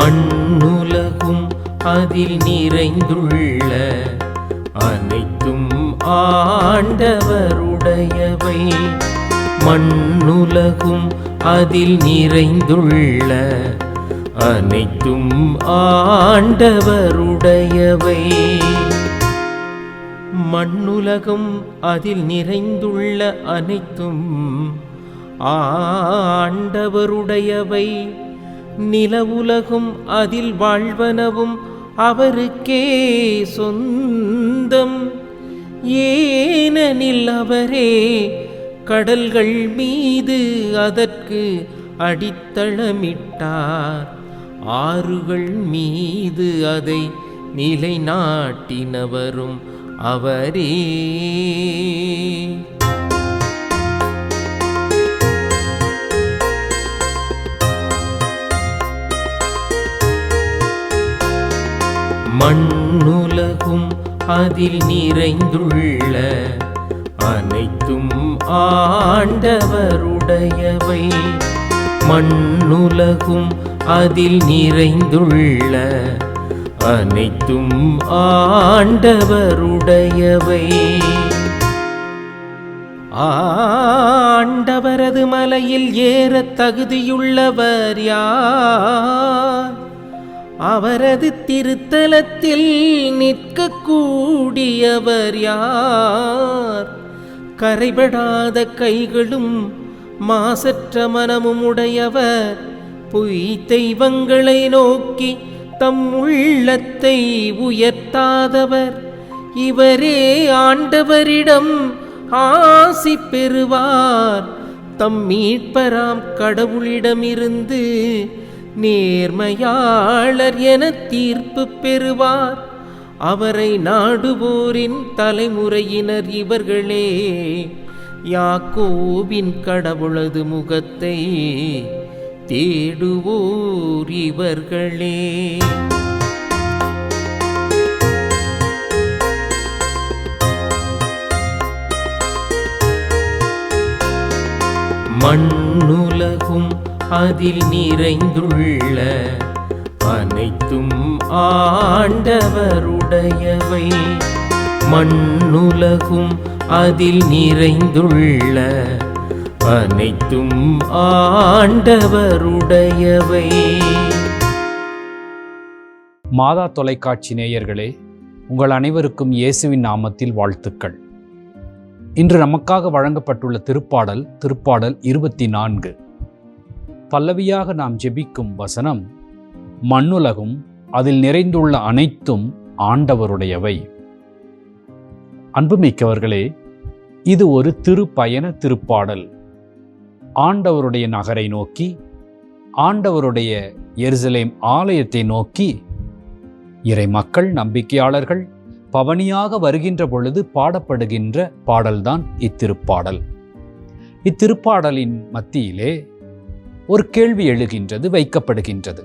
மண்ணுலகும் அதில் நிறைந்துள்ள அனைத்தும் ஆண்டவருடையவை. மண்ணுலகும் அதில் நிறைந்துள்ள அனைத்தும் ஆண்டவருடையவை. மண்ணுலகம் அதில் நிறைந்துள்ள அனைத்தும் ஆண்டவருடையவை. நிலவுலகும் அதில் வாழ்வனவும் அவருக்கே சொந்தம். ஏனெனில் அவரே கடல்கள் மீது அதற்கு அடித்தளமிட்டார். ஆறுகள் மீது அதை நிலைநாட்டினவரும் அவரே. மண்ணுலகும் அதில் நிறைந்துள்ள அனைத்தும் ஆண்டவருடையவை. மண்ணுலகும் அதில் நிறைந்துள்ள அனைத்தும் ஆண்டவருடையவை. ஆண்டவரது மலையில் ஏற தகுதியுள்ளவர் யார்? அவரது திருத்தலத்தில் நிற்கக்கூடியவர் யார்? கரைபடாத கைகளும் மாசற்ற மனமும் உடையவர். பொய் தெய்வங்களை நோக்கி தம் உள்ளத்தை உயர்த்தாதவர். இவரே ஆண்டவரிடம் ஆசி பெறுவார். தம் மீட்பராம் கடவுளிடமிருந்து நேர்மையாளர் என தீர்ப்பு பெறுவார். அவரை நாடுவோரின் தலைமுறையினர் இவர்களே. யாக்கோவின் கடவுளது முகத்தை தேடுவோர் இவர்களே. அதில் நிறைந்துள்ள அனைத்தும் ஆண்டவருடையவை. மண்ணுலகும் அதில் நிறைந்துள்ள அனைத்தும் ஆண்டவருடையவை. மாதா தொலைக்காட்சி நேயர்களே உங்கள் அனைவருக்கும் இயேசுவின் நாமத்தில் வாழ்த்துக்கள். இன்று நமக்காக வழங்கப்பட்டுள்ள திருப்பாடல் திருப்பாடல் இருபத்தி நான்கு. பல்லவியாக நாம் ஜெபிக்கும் வசனம் மண்ணுலகும் அதில் நிறைந்துள்ள அனைத்தும் ஆண்டவருடையவை. அன்புமிக்கவர்களே இது ஒரு திருப்பயண திருப்பாடல். ஆண்டவருடைய நகரை நோக்கி ஆண்டவருடைய எருசலேம் ஆலயத்தை நோக்கி இறை மக்கள் நம்பிக்கையாளர்கள் பவனியாக வருகின்ற பொழுது பாடப்படுகின்ற பாடல்தான் இத்திருப்பாடல். இத்திருப்பாடலின் மத்தியிலே ஒரு கேள்வி எழுகின்றது வைக்கப்படுகின்றது.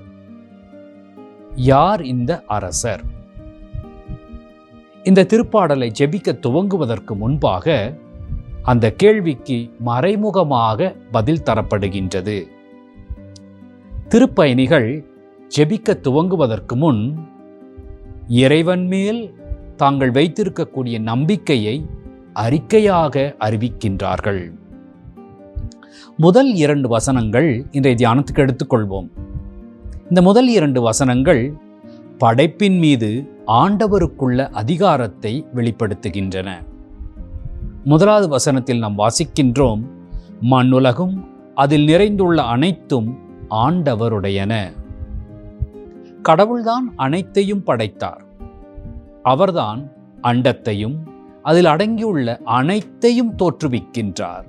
யார் இந்த அரசர்? இந்த திருப்பாடலை ஜெபிக்க துவங்குவதற்கு முன்பாக அந்த கேள்விக்கு மறைமுகமாக பதில் தரப்படுகின்றது. திருப்பயணிகள் ஜெபிக்க துவங்குவதற்கு முன் இறைவன் மேல் தாங்கள் வைத்திருக்கக்கூடிய நம்பிக்கையை அறிக்கையாக அறிவிக்கின்றார்கள். முதல் இரண்டு வசனங்கள் இன்றைய தியானத்துக்கு எடுத்துக்கொள்வோம். இந்த முதல் இரண்டு வசனங்கள் படைப்பின் மீது ஆண்டவருக்குள்ள அதிகாரத்தை வெளிப்படுத்துகின்றன. முதலாவது வசனத்தில் நாம் வாசிக்கின்றோம் மண்ணுலகும் அதில் நிறைந்துள்ள அனைத்தும் ஆண்டவருடையன. கடவுள்தான் அனைத்தையும் படைத்தார். அவர்தான் அண்டத்தையும் அதில் அடங்கியுள்ள அனைத்தையும் தோற்றுவிக்கின்றார்.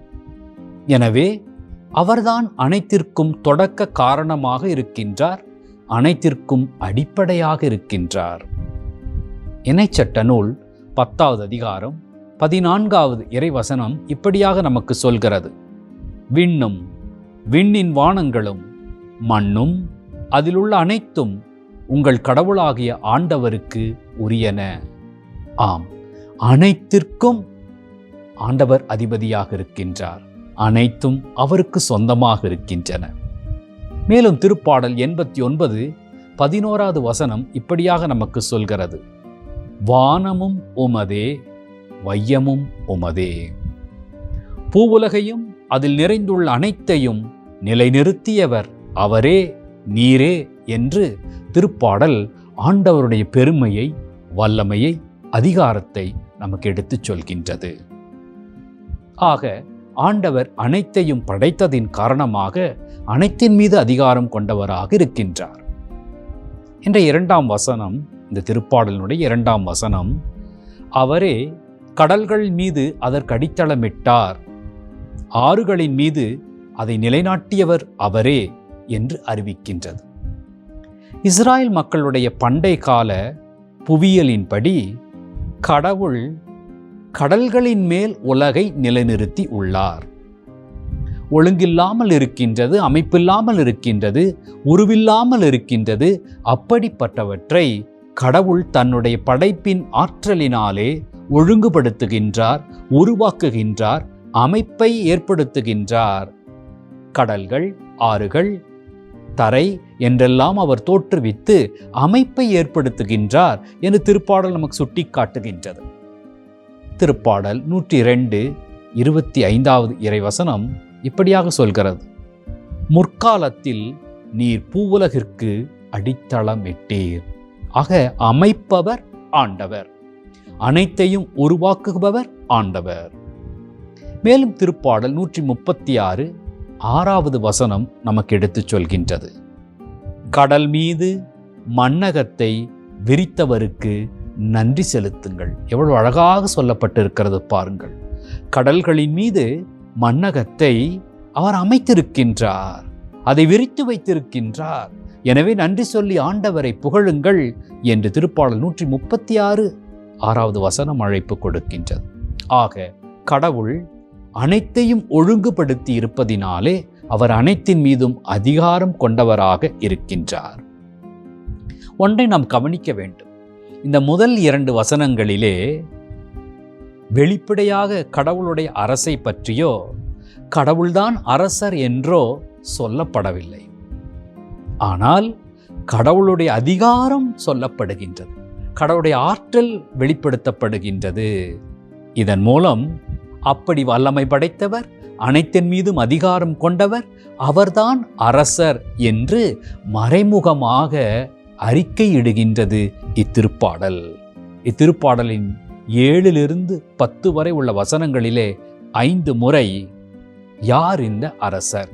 எனவே அவர்தான் அனைத்திற்கும் தொடக்க காரணமாக இருக்கின்றார் அனைத்திற்கும் அடிப்படையாக இருக்கின்றார். இணைச்சட்ட நூல் பத்தாவது அதிகாரம் பதினான்காவது இறைவசனம் இப்படியாக நமக்கு சொல்கிறது. விண்ணும் விண்ணின் வானங்களும் மண்ணும் அதிலுள்ள அனைத்தும் உங்கள் கடவுளாகிய ஆண்டவருக்கு உரியன. ஆம் அனைத்திற்கும் ஆண்டவர் அதிபதியாக இருக்கின்றார். அனைத்தும் அவருக்கு சொந்தமாக இருக்கின்றன. மேலும் திருப்பாடல் எண்பத்தி ஒன்பது பதினோராவது வசனம் இப்படியாக நமக்கு சொல்கிறது. வானமும் உமதே வையமும் உமதே. பூவுலகையும் அதில் நிறைந்துள்ள அனைத்தையும் நிலைநிறுத்தியவர் அவரே நீரே என்று திருப்பாடல் ஆண்டவருடைய பெருமையை வல்லமையை அதிகாரத்தை நமக்கு எடுத்துச் சொல்கின்றது. ஆக ஆண்டவர் அனைத்தையும் படைத்ததின் காரணமாக அனைத்தின் மீது அதிகாரம் கொண்டவராக இருக்கின்றார். என்ற இரண்டாம் வசனம் இந்த திருப்பாடலினுடைய இரண்டாம் வசனம் அவரே கடல்கள் மீது அதற்கு அடித்தளமிட்டார். ஆறுகளின் மீது அதை நிலைநாட்டியவர் அவரே என்று அறிவிக்கின்றது. இஸ்ராயல் மக்களுடைய பண்டை கால புவியியலின்படி கடவுள் கடல்களின் மேல் உலகை நிலைநிறுத்தி உள்ளார். ஒழுங்கில்லாமல் இருக்கின்றது அமைப்பில்லாமல் இருக்கின்றது உருவில்லாமல் இருக்கின்றது அப்படிப்பட்டவற்றை கடவுள் தன்னுடைய படைப்பின் ஆற்றலினாலே ஒழுங்குபடுத்துகின்றார் உருவாக்குகின்றார் அமைப்பை ஏற்படுத்துகின்றார். கடல்கள் ஆறுகள் தரை என்றெல்லாம் அவர் தோற்றுவித்து அமைப்பை ஏற்படுத்துகின்றார் என்று திருப்பாடல் நமக்கு சுட்டி காட்டுகின்றது திருப்பாடல் நூற்றி ரெண்டு இருபத்தி ஐந்தாவது இறைவசனம் இப்படியாக சொல்கிறது. முற்காலத்தில் நீர் பூவுலகிற்கு அடித்தளம் இட்டீர். ஆக அமைப்பவர் ஆண்டவர். அனைத்தையும் உருவாக்குபவர் ஆண்டவர். மேலும் திருப்பாடல் நூற்றி முப்பத்தி ஆறு ஆறாவது வசனம் நமக்கு எடுத்துச் சொல்கின்றது. கடல் மீது மண்ணகத்தை விரித்தவருக்கு நன்றி செலுத்துங்கள். எவ்வளவு அழகாக சொல்லப்பட்டிருக்கிறது பாருங்கள். கடல்களின் மீது மண்ணகத்தை அவர் அமைத்திருக்கின்றார். அதை விரித்து வைத்திருக்கின்றார். எனவே நன்றி சொல்லி ஆண்டவரை புகழுங்கள் என்று திருப்பாடல் நூற்றி முப்பத்தி ஆறு ஆறாவது வசனம் அழைப்பு கொடுக்கின்றது. ஆக கடவுள் அனைத்தையும் ஒழுங்குபடுத்தி இருப்பதினாலே அவர் அனைத்தின் மீதும் அதிகாரம் கொண்டவராக இருக்கின்றார். ஒன்றை நாம் கவனிக்க வேண்டும். இந்த முதல் இரண்டு வசனங்களிலே வெளிப்படையாக கடவுளுடைய அரசை பற்றியோ கடவுள்தான் அரசர் என்றோ சொல்லப்படவில்லை. ஆனால் கடவுளுடைய அதிகாரம் சொல்லப்படுகின்றது. கடவுளுடைய ஆற்றல் வெளிப்படுத்தப்படுகின்றது. இதன் மூலம் அப்படி வல்லமை படைத்தவர் அனைத்தின் மீதும் அதிகாரம் கொண்டவர் அவர்தான் அரசர் என்று மறைமுகமாக அறிக்கையிடுகின்றது இத்திருப்பாடல். இத்திருப்பாடலின் ஏழிலிருந்து பத்து வரை உள்ள வசனங்களிலே ஐந்து முறை யார் இந்த அரசர்?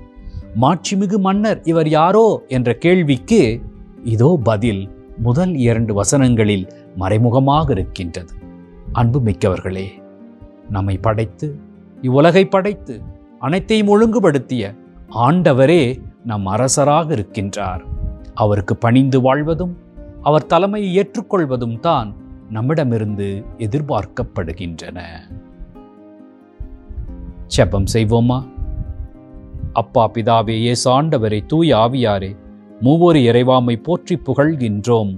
மாட்சிமிகு மன்னர் இவர் யாரோ? என்ற கேள்விக்கு இதோ பதில் முதல் இரண்டு வசனங்களில் மறைமுகமாக இருக்கின்றது. அன்பு மிக்கவர்களே நம்மை படைத்து இவ்வுலகை படைத்து அனைத்தையும் ஒழுங்குபடுத்திய ஆண்டவரே நம் அரசராக இருக்கின்றார். அவருக்கு பணிந்து வாழ்வதும் அவர் தலைமையை ஏற்றுக்கொள்வதும் தான் நம்மிடமிருந்து எதிர்பார்க்கப்படுகின்றன. செபம் செய்வோமா? அப்பா பிதாவே இயேசு ஆண்டவரை தூய ஆவியாரே மூவொரு இறைவாமை போற்றி புகழ்கின்றோம்.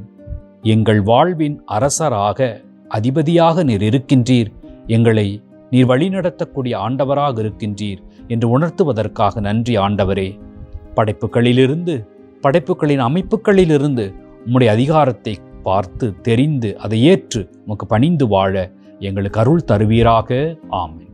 எங்கள் வாழ்வின் அரசராக அதிபதியாக நீர் இருக்கின்றீர். எங்களை நீர் வழிநடத்தக்கூடிய ஆண்டவராக இருக்கின்றீர் என்று உணர்த்துவதற்காக நன்றி ஆண்டவரே. படைப்புகளிலிருந்து படைப்புகளின் அமைப்புகளிலிருந்து உம்முடைய அதிகாரத்தை பார்த்து தெரிந்து அதை ஏற்று உமக்கு பணிந்து வாழ எங்களுக்கு அருள் தருவீராக. ஆமை